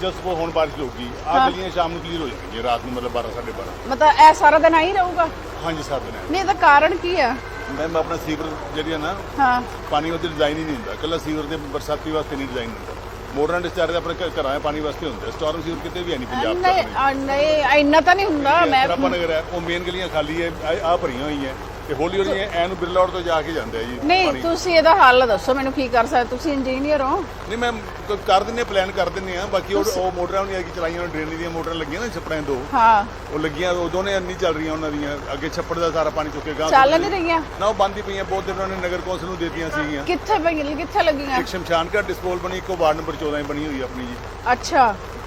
ਜਸ ਉਹ ਹੁਣ ਬਾਰਿਸ਼ ਹੋਊਗੀ ਆ ਗਲੀਆਂ ਸ਼ਾਮ ਨੂੰ ਕਲੀਅਰ ਹੋ ਜਾਣਗੀਆਂ ਰਾਤ ਨੂੰ ਮਤਲਬ 12 12:30 ਮਤਲਬ ਇਹ ਸਾਰਾ ਦਿਨ ਆਈ ਰਹੂਗਾ? ਹਾਂਜੀ ਸਰ ਦਿਨ ਨਹੀਂ ਇਹਦਾ ਕਾਰਨ ਕੀ ਆ? ਮੈਮ ਆਪਣਾ ਸੀਵਰ ਜਿਹੜੀ ਹੈ ਨਾ ਹਾਂ। ਪਾਣੀ ਉਹਦੇ ਡਿਜ਼ਾਈਨ ਹੀ ਨਹੀਂ ਹੁੰਦਾ। ਕੱਲਾ ਸੀਵਰ ਦੇ ਬਰਸਾਤੀ ਵਾਸਤੇ ਨਹੀਂ ਡਿਜ਼ਾਈਨ ਹੁੰਦਾ। ਮੋਟਰਾਂ ਡਿਸਚਾਰਜ ਆਪਣੇ ਘ- ਘਰਾਂ ਦੇ ਪਾਣੀ ਵਾਸਤੇ ਹੁੰਦਾ। ਸਟਾਰਮ ਸੀਵਰ ਕਿਤੇ ਵੀ ਹੈ ਨਹੀਂ ਪੰਜਾਬ ਨਹੀਂ ਆ, ਨਹੀਂ ਇੰਨਾ ਤਾਂ ਨਹੀਂ ਹੁੰਦਾ ਮੈਂ ਨਗਰ ਹੈ ਉਹ ਮੇਨ ਗਲੀਆਂ ਖਾਲੀ ਹੈ ਆ ਭਰੀਆਂ ਹੋਈਆਂ। ਤੇ ਹੌਲੀ ਹੌਲੀ ਐ ਨੂੰ ਬਿਰਲਾ ਰੋਡ ਤੋਂ ਜਾ ਕੇ ਜਾਂਦੇ ਆ ਜੀ ਨਹੀਂ ਪਾਣੀ। ਤੁਸੀਂ ਇਹਦਾ ਹੱਲ ਦੱਸੋ ਮੈਨੂੰ ਕੀ ਕਰ ਸਕਦੇ? ਤੁਸੀਂ ਇੰਜੀਨੀਅਰ ਹੋ? ਨਹੀਂ ਮੈਂ ਕ- ਕਰ ਦਿੰਨੇ ਪਲਾਨ ਕਰ ਦਿੰਨੇ ਆ ਬਾਕੀ ਉਹ ਉਹ ਮੋਟਰਾਂ ਨਹੀਂ ਕਿ ਚਲਾਈਆਂ ਡਰੇਨ ਦੀਆਂ ਮੋਟਰਾਂ ਲੱਗੀਆਂ ਨਾ ਛੱਪੜਾਂ ਦੋ। ਹਾਂ। ਉਹ ਲੱਗੀਆਂ ਉਹ ਦੋਨੇ ਨਹੀਂ ਚੱਲ ਰਹੀਆਂ ਉਹਨਾਂ ਦੀਆਂ ਅੱਗੇ ਛੱਪੜ ਦਾ ਸਾਰਾ ਪਾਣੀ ਚੁੱਕੇ ਗਾਂ ਚੱਲ ਨਹੀਂ ਰਹੀਆਂ? ਨਾ ਉਹ ਬੰਦ ਹੀ ਪਈਆਂ ਬਹੁਤ ਦਿਨ ਉਹਨਾਂ ਨੇ ਨਗਰ ਕੌਂਸਲ ਨੂੰ ਦੇਤੀਆਂ ਸੀਗੀਆਂ। ਕਿੱਥੇ ਪਈਆਂ ਕਿੱਥੇ ਲੱਗੀਆਂ? ਇੱਕ ਸ਼ਮਸ਼ਾਨ ਘਾਟ ਡਿਸਪੋਲ ਬਣੀ ਇੱਕੋ ਵਾਰਡ ਨੰਬਰ 14 ਹੀ ਬਣੀ ਹੋਈ ਆਪਣੀ ਜੀ। ਅੱਛਾ।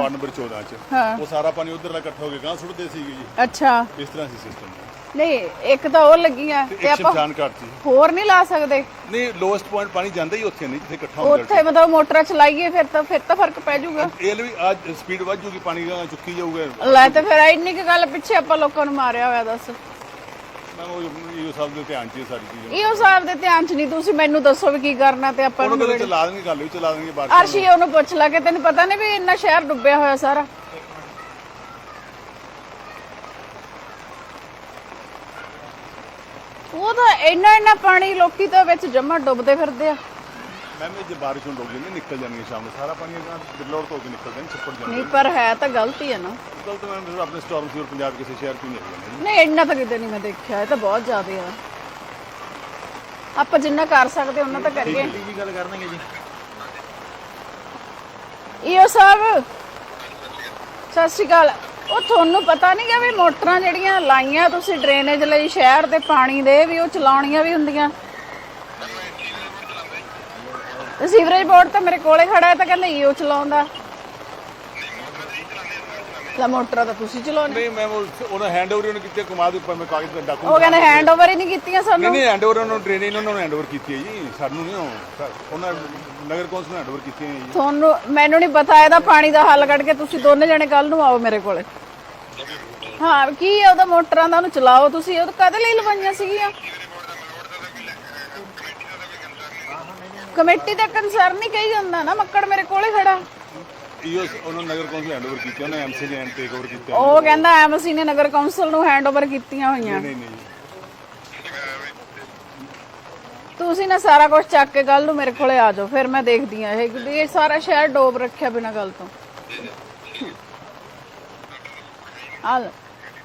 ਵਾਰਡ ਨੰਬਰ 14 ਚ। ਹਾਂ। ਉਹ ਸਾਰਾ ਪਾਣੀ ਉਧਰਲਾ ਇਕੱਠਾ ਹੋ ਕੇ ਗਾਂ ਸੁੱਟਦੇ ਸੀਗੇ ਜੀ। ਅੱਛਾ। ਇਸ ਤਰ੍ਹਾਂ ਸੀ ਸਿਸਟਮ ਨਹੀਂ ਇੱਕ ਤਾਂ ਉਹ ਲੱਗੀਆਂ ਤੇ ਤੇ ਇੱਕ ਆਪਾਂ ਸ਼ਮਸ਼ਾਨ ਘਾਟ ਸੀ। ਹੋਰ ਨਹੀਂ ਲਾ ਸਕਦੇ। ਨਹੀਂ ਲੋਐਸਟ ਪੁਆਇੰਟ ਪਾਣੀ ਜਾਂਦਾ ਹੀ ਉੱਥੇ ਨਹੀਂ ਜਿੱਥੇ ਇਕੱਠਾ ਹੁੰਦਾ ਉੱਥੇ ਮਤਲਬ ਮੋਟਰਾਂ ਚਲਾਈਏ ਫਿਰ ਤਾਂ ਫਿਰ ਤਾਂ ਫ਼ਰਕ ਪੈ ਜਾਊਗਾ। ਇਹ ਲਈ ਅੱਜ ਸਪੀਡ ਵੱਧ ਜੂਗੀ ਪਾਣੀ ਦਾ ਚੁੱਕੀ ਜਾਊਗਾ। ਲੈ ਤੇ ਫਿਰ ਇੰਨੀ ਕੁ ਗੱਲ ਪਿੱਛੇ ਆਪਾਂ ਲੋਕਾਂ ਨੂੰ ਮਾਰਿਆ ਹੋਇਆ ਦੱਸ। ਮੈਂ ਉਹ ਇਹ ਸਭ ਦੇ ਧਿਆਨ ਚ ਹੀ ਸਾਰੀ ਚੀਜ਼ਾਂ। ਇਹੋ ਸਾਹਿਬ ਦੇ ਧਿਆਨ ਚ ਨਹੀਂ ਤੁਸੀਂ ਮੈਨੂੰ ਦੱਸੋ ਵੀ ਕੀ ਕਰਨਾ ਤੇ ਆਪਾਂ ਉਹਨਾਂ ਚਲਾ ਦੇਣਗੇ ਗੱਲ ਵੀ ਚਲਾ ਦੇਣਗੇ ਬਾਅਦ ਅਰਸ਼ੀ ਉਹਨੂੰ ਪੁੱਛ ਲਾ ਕਿ ਤੈਨੂੰ ਪਤਾ ਨਹੀਂ ਵੀ ਇੰਨਾ ਸ਼ਹਿਰ ਡੁੱਬਿਆ ਹੋਇਆ ਸਾਰਾ। ਉਹ ਤਾਂ ਇੰਨਾ ਇੰਨਾ ਪਾਣੀ ਲੋਕੀ ਤਾਂ ਵਿੱਚ ਜਮਾ ਡੁੱਬਦੇ ਫਿਰਦੇ ਆ। ਮੈਂ ਵੀ ਜੇ ਬਾਰਿਸ਼ ਹੋਣ ਲੱਗ ਜਾਂਦੀ ਨਿਕਲ ਜਾਣਗੇ ਸ਼ਾਮ ਨੂੰ। ਸਾਰਾ ਪਾਣੀ ਅਗਾਂਹ ਬਿਰਲੋੜ ਤੋਂ ਹੋ ਕੇ ਨਿਕਲ ਜਾਣ ਛੱਪੜ ਨਹੀਂ ਪਰ ਹੈ ਤਾਂ ਗਲਤੀ ਹੈ ਨਾ। ਕੱਲ ਤਾਂ ਮੈਂ ਆਪਣੇ ਸਟਾਰਮ ਸੀਵਰ ਪੰਜਾਬ ਕਿਸੇ ਸ਼ਹਿਰ ਤੋਂ ਹੀ ਨਹੀਂ ਹੈਗਾ। ਨਹੀਂ ਇੰਨਾ ਤਾਂ ਕਿਤੇ ਨਹੀਂ ਮੈਂ ਦੇਖਿਆ ਇਹ ਤਾਂ ਬਹੁਤ ਜ਼ਿਆਦਾ ਆ। ਆਪਾਂ ਜਿੰਨਾ ਕਰ ਸਕਦੇ ਉਹਨਾਂ ਤਾਂ ਕਰੀਏ। ਕੀ ਗੱਲ ਕਰਨਗੇ ਜੀ। ਈਓ ਸਾਹਿਬ ਸਤਿ ਸ਼੍ਰੀ ਅਕਾਲ। ਉਹ ਤੁਹਾਨੂੰ ਪਤਾ ਨਹੀਂ ਕਿ ਵੀ ਮੋਟਰਾਂ ਜਿਹੜੀਆਂ ਲਾਈਆਂ ਤੁਸੀਂ ਡਰੇਨੇਜ ਲਈ ਸ਼ਹਿਰ ਦੇ ਪਾਣੀ ਦੇ ਵੀ ਉਹ ਚਲਾਉਣੀਆਂ ਵੀ ਹੁੰਦੀਆਂ। ਤੇ ਸੀਵਰੇਜ ਬੋਰਡ ਤਾਂ ਮੇਰੇ ਕੋਲੇ ਖੜਾ ਹੈ ਤਾਂ ਕਹਿੰਦਾ ਈਓ ਚਲਾਉਂਦਾ। ਤਾਂ ਮੋਟਰਾਂ ਤਾਂ ਤੁਸੀਂ ਚਲਾਉਣੇ ਨਹੀਂ ਮੈਂ ਉਹ- ਉਹਨਾਂ ਹੈਂਡਓਵਰ ਉਹਨੇ ਕੀਤੇ ਕਮਾ ਦੇ ਉੱਪਰ ਮੈਂ ਕਾਗਜ਼ ਦਾ ਉਹ ਡਾਕੂਮੈਂਟ ਕਹਿੰਦੇ ਹੈਂਡ ਓਵਰ ਹੀ ਨਹੀਂ ਕੀਤੀਆਂ ਨਹੀਂ ਸਾਨੂੰ। ਨਹੀਂ ਹੈਂਡਓਵਰ ਉਹਨਾਂ ਨੂੰ ਟ੍ਰੇਨਿੰਗ ਉਹਨਾਂ ਨੂੰ ਹੈਂਡਓਵਰ ਕੀਤੀ ਹੈ ਜੀ ਸਾਨੂੰ ਨਹੀਂ ਉਹ ਉਹਨਾਂ ਨਗਰ ਕੌਂਸਲ ਨੂੰ ਹੈਂਡਓਵਰ ਕੀਤੀ ਹੈ ਜੀ। ਤੁਹਾਨੂੰ ਮੈਨੂੰ ਨਹੀਂ ਪਤਾ ਇਹਦਾ ਪਾਣੀ ਦਾ ਹੱਲ ਕੱਢ ਕੇ ਤੁਸੀਂ ਦੋਨੇ ਜਣੇ ਕੱਲ ਨੂੰ ਆਓ ਮੇਰੇ ਕੋਲੇ। ਹਾਂ ਕੀ ਹੈ ਉਹਦਾ ਮੋਟਰਾਂ ਦਾ ਉਹਨੂੰ ਚਲਾਓ ਤੁਸੀਂ ਉਹ ਕਦੇ ਲਈ ਲਵਾਈਆਂ ਸੀਗੀਆਂ? ਕਮੇਟੀ ਦਾ ਕੰਸਰਨ ਨਹੀਂ ਕਹੀ ਜਾਂਦਾ ਨਾ ਮੱਕੜ ਮੇਰੇ ਕੋਲੇ ਖੜਾ। ਇਹੋ ਉਹਨਾਂ ਨਗਰ ਕੌਂਸਲ ਹੈਂਡਓਵਰ ਕੀਤੀ ਉਹਨੇ ਐਮਸੀ ਨੇ ਟੇਕ ਓਵਰ ਕੀਤਾ। ਉਹ ਕਹਿੰਦਾ ਐਮਸੀ ਨੇ ਨਗਰ ਕੌਂਸਲ ਨੂੰ ਹੈਂਡਓਵਰ ਕੀਤੀਆਂ ਹੋਈਆਂ। ਨਹੀਂ ਨਹੀਂ ਤੁਸੀਂ ਨਾ ਸਾਰਾ ਕੁਝ ਚੱਕ ਕੇ ਕੱਲ ਨੂੰ ਮੇਰੇ ਕੋਲੇ ਆ ਜਾਓ ਫਿਰ ਮੈਂ ਦੇਖਦੀ ਆ ਇਹ ਕਿਉਂਕਿ ਇਹ ਸਾਰਾ ਸ਼ਹਿਰ ਡੋਬ ਰੱਖਿਆ ਬਿਨਾਂ ਗੱਲ ਤੋਂ। ਆ।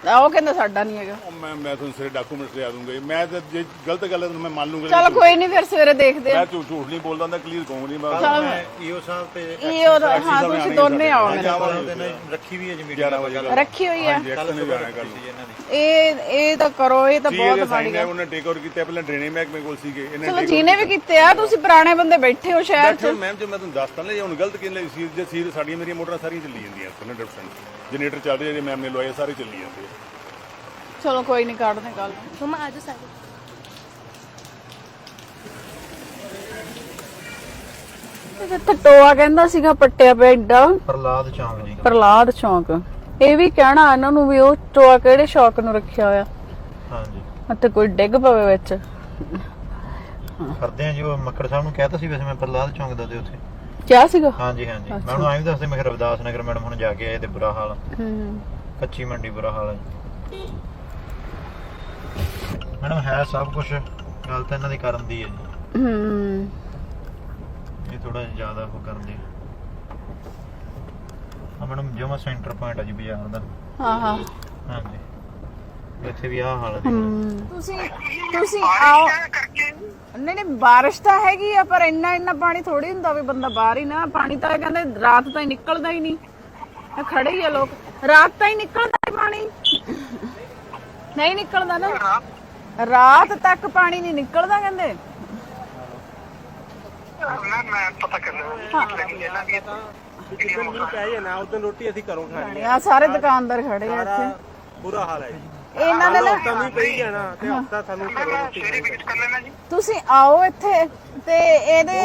ਆ ਉਹ ਕਹਿੰਦਾ ਸਾਡਾ ਨਹੀਂ ਹੈਗਾ। ਉਹ ਮੈਂ ਮੈਂ ਤੁਹਾਨੂੰ ਸਾਰੇ ਡਾਕੂਮੈਂਟ ਲਿਆ ਦੂੰਗਾ ਜੀ। ਮੈਂ ਤਾਂ ਜੇ ਗਲਤ ਗੱਲ ਹੈ ਤਾਂ ਮੈਂ ਮੰਨ ਲੂੰਗਾ ਚਲ ਕੋਈ ਨਹੀਂ ਫਿਰ ਸਵੇਰੇ ਦੇਖਦੇ ਆ ਮੈਂ ਝੂਠ ਝੂਠ ਨਹੀਂ ਬੋਲਦਾ ਹੁੰਦਾ ਕਲੀਅਰ ਕਹੂੰਗਾ ਨਹੀਂ ਮੈਂ ਚਲ ਮੈਂ ਈਓ ਸਾਹਿਬ ਤੇ ਇਹ ਉਹ ਹਾਂ ਤੁਸੀਂ ਦੋਨੇ ਆਓ ਮੇਰੇ ਕੋਲ। ਰੱਖੀ ਵੀ ਹੈ ਜੀ ਮੀਟਿੰਗ 11 ਵਜੇ। ਰੱਖੀ ਹੋਈ ਆ ਐਕਸ਼ਨ ਨਹੀਂ ਜਾਣਾ ਇਹਨਾਂ ਨੇ। ਇਹ ਇਹ ਤਾਂ ਕਰੋ ਇਹ ਤਾਂ ਬਹੁਤ ਬਹੁਤ ਮਾੜੀ ਮਾੜੀ ਉਹਨੇ ਟੇਕ ਓਵਰ ਕੀਤਾ ਪਹਿਲਾਂ ਡਰੇਨਿੰਗ ਮਹਿਕਮੇ ਕੋਲ ਸੀਗੇ ਇਹਨੇ ਚਲੋ ਜਿਹਨੇ ਵੀ ਕੀਤੇ। ਆ ਤੁਸੀਂ ਪੁਰਾਣੇ ਬੰਦੇ ਬੈਠੇ ਹੋ ਸ਼ਹਿਰ 'ਚ। ਮੈਮ ਜੇ ਮੈਂ ਤੁਹਾਨੂੰ ਦੱਸਤਾ ਨਾ ਜੇ ਹੁਣ ਗਲਤ ਕਿਨ ਲਈ ਸੀ ਜੇ ਸੀ ਸਾਡੀਆਂ ਮੇਰੀਆਂ ਮੋਟਰਾਂ ਸਾਰੀਆਂ ਚੱਲੀ ਜਾਂਦੀਆਂ 100% ਜਨਰੇਟਰ ਚੱਲ ਰਿਹਾ ਜੇ ਮੈਮ ਨੇ ਲਵਾਏ ਸਾਰੇ ਚੱਲੀ ਜਾਂਦੇ ਆ। ਚਲੋ ਕੋਈ ਨਹੀਂ ਕੱਢਦੇ ਕੱਲ ਮਮਾ ਆਜੋ ਸਾਰੇ। ਇੱਥੇ ਟੋਆ ਕਹਿੰਦਾ ਸੀਗਾ ਪੱਟਿਆ ਪਿਆ ਏਡਾ ਪ੍ਰਲਾਦ ਚੌਂਕ ਜੀ। ਪ੍ਰਲਾਦ ਚੌਂਕ। ਇਹ ਵੀ ਕਹਿਣਾ ਇਹਨਾਂ ਨੂੰ ਵੀ ਉਹ ਟੋਆ ਕਿਹੜੇ ਸ਼ੌਕ ਨੂੰ ਰੱਖਿਆ ਹੋਇਆ। ਹਾਂਜੀ। ਅਤੇ ਕੋਈ ਡਿੱਗ ਪਵੇ ਵਿੱਚ। ਕਰਦੇ ਆ ਜੀ ਉਹ ਮੱਕੜ ਸਾਹਿਬ ਨੂੰ ਕਹਿਤਾ ਸੀ ਵੈਸੇ ਮੈਂ ਪ੍ਰਲਾਦ ਚੌਂਕ ਦਾ ਦੇ ਉੱਥੇ। ਕਿਆ ਸੀਗਾ? ਹਾਂਜੀ ਹਾਂਜੀ। ਮੈਂ ਉਹਨੂੰ ਐਂ ਵੀ ਦੱਸਦੇ ਮੈਂ ਰਵਿਦਾਸ ਨਗਰ ਮੈਡਮ ਹੁਣ ਜਾ ਕੇ ਆਏ ਤੇ ਬੁਰਾ ਹਾਲ। ਆ। ਹੂੰ। ਕੱਚੀ ਮੰਡੀ ਬੁਰਾ ਹਾਲ ਹੈ। ਮੈਡਮ ਹੈ ਸਭ ਕੁਝ ਗੱਲ ਤਾਂ ਇਹਨਾਂ ਦੀ ਕਰਨ ਦੀ ਹੈ। ਜੀ ਹੂੰ। ਇਹ ਥੋੜਾ ਜ਼ਿਆਦਾ ਉਹ ਕਰਦੇ ਆ ਮੈਡਮ ਜਮਾ ਸੈਂਟਰ ਪੁਆਇੰਟ ਆ ਜੀ ਬਾਜ਼ਾਰ ਦਾ। ਹਾਂ ਹਾਂ। ਹਾਂਜੀ। ਇੱਥੇ ਵੀ ਆਹ ਹਾਲ ਹੈ। ਤੁਸੀਂ ਤੁਸੀਂ ਆਓ। ਨਹੀਂ ਨਹੀਂ ਬਾਰਿਸ਼ ਤਾਂ ਹੈਗੀ ਆ ਪਰ ਇੰਨਾ ਇੰਨਾ ਪਾਣੀ ਥੋੜੀ ਹੁੰਦਾ ਵੀ ਬੰਦਾ ਬਾਹਰ ਹੀ ਨਾ ਪਾਣੀ ਤਾਂ ਇਹ ਕਹਿੰਦੇ ਰਾਤ ਤਾਂ ਹੀ ਨਿਕਲਦਾ ਹੀ ਨਹੀਂ। ਇਹ ਖੜੇ ਹੀ ਆ ਲੋਕ। ਰਾਤ ਤਾਂ ਹੀ ਨਿਕਲਦਾ ਹੀ ਪਾਣੀ। ਨਹੀਂ ਨਿਕਲਦਾ ਨਾ। ਰਾਤ ਤੱਕ ਪਾਣੀ ਨਹੀਂ ਨਿਕਲਦਾ ਕਹਿੰਦੇ। ਮੈਂ ਮੈਂ ਪਤਾ ਕਰਨਾ ਲੇਕਿਨ ਇਹਨਾਂ ਦੀ ਜਿੱਦਣ ਮੀਂਹ ਪੈ ਜਾਣਾ ਉਦੋਂ ਰੋਟੀ ਅਸੀਂ ਘਰੋਂ ਖਾਣੀ ਆ। ਸਾਰੇ ਦੁਕਾਨਦਾਰ ਖੜੇ ਆ ਇੱਥੇ। ਬੁਰਾ ਹਾਲ ਹੈ ਜੀ। ਇਹਨਾਂ ਦੇ ਨਾ ਮੀਂਹ ਪਈ ਜਾਣਾ ਤੇ ਹਫਤਾ ਸਾਨੂੰ ਘਰੋਂ ਰੋਟੀ ਸਵੇਰੇ ਵਿਜ਼ਿਟ ਕਰ ਲੈਣਾ ਜੀ। ਤੁਸੀਂ ਆਓ ਇੱਥੇ ਤੇ ਇਹਦੇ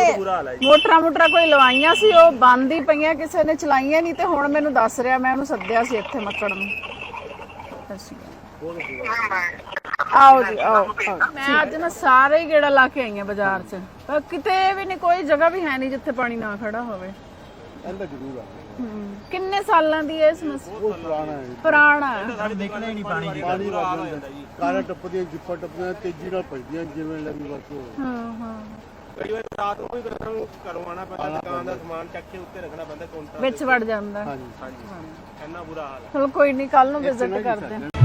ਮੋਟਰਾਂ ਮੋਟਰਾਂ ਕੋਈ ਲਵਾਈਆਂ ਸੀ ਉਹ ਬੰਦ ਹੀ ਪਈਆਂ ਕਿਸੇ ਨੇ ਚਲਾਈਆਂ ਨਹੀਂ ਤੇ ਹੁਣ ਮੈਨੂੰ ਦੱਸ ਰਿਹਾ ਮੈਂ ਉਹਨੂੰ ਸੱਦਿਆ ਸੀ ਇੱਥੇ ਮੱਕੜ ਨੂੰ। ਆਓ ਜੀ ਆਓ। ਮੈਂ ਅੱਜ ਨਾ ਸਾਰੇ ਹੀ। ਗੇੜਾ ਲਾ ਕੇ ਆਈ ਆ ਬਾਜ਼ਾਰ 'ਚ। ਪਰ ਕਿਤੇ ਵੀ ਨਹੀਂ ਕੋਈ ਜਗ੍ਹਾ ਵੀ ਹੈ ਨਹੀਂ ਜਿੱਥੇ ਪਾਣੀ ਨਾ ਖੜਾ ਹੋਵੇ। ਇਹਦਾ ਜ਼ਰੂਰ ਆ। ਕਿੰਨੇ ਸਾਲਾਂ ਦੀ ਹੈ ਇਹ ਸਮੱਸਿਆ ਉਹ ਪੁਰਾਣਾ ਹੈ। ਪੁਰਾਣਾ ਹੈ। ਸਾਡੇ ਦੇਖਣਾ ਹੀ ਨਹੀਂ ਪਾਣੀ ਦੀ ਪਾਣੀ ਵੱਜ ਜਾਂਦਾ ਕਾਰਾਂ ਟੱਪਦੀਆਂ ਜਿੱਪਾਂ ਟੱਪਦੀਆਂ ਤੇਜ਼ੀ ਨਾਲ ਭਜਦੀਆਂ ਜਿਵੇਂ ਲੱਗੀ ਵਰਤੋਂ ਹਾਂ ਹਾਂ। ਕਈ ਵਾਰ ਰਾਤ ਨੂੰ ਵੀ ਸਾਨੂੰ ਘਰੋਂ ਆਣਾ ਪੈਂਦਾ ਦੁਕਾਨ ਦਾ ਸਮਾਨ ਚੱਕ ਕੇ ਉੱਤੇ ਰੱਖਣਾ ਪੈਂਦਾ ਕਾਊਂਟਰ ਵਿੱਚ ਵੜ ਜਾਂਦਾ। ਹਾਂਜੀ। ਹਾਂਜੀ। ਇੰਨਾ ਬੁਰਾ ਹਾਲ ਹੈ। ਚਲੋ ਕੋਈ ਨਹੀਂ ਕੱਲ ਨੂੰ ਵਿਜ਼ਿਟ ਕਰਦੇ ਹਾਂ।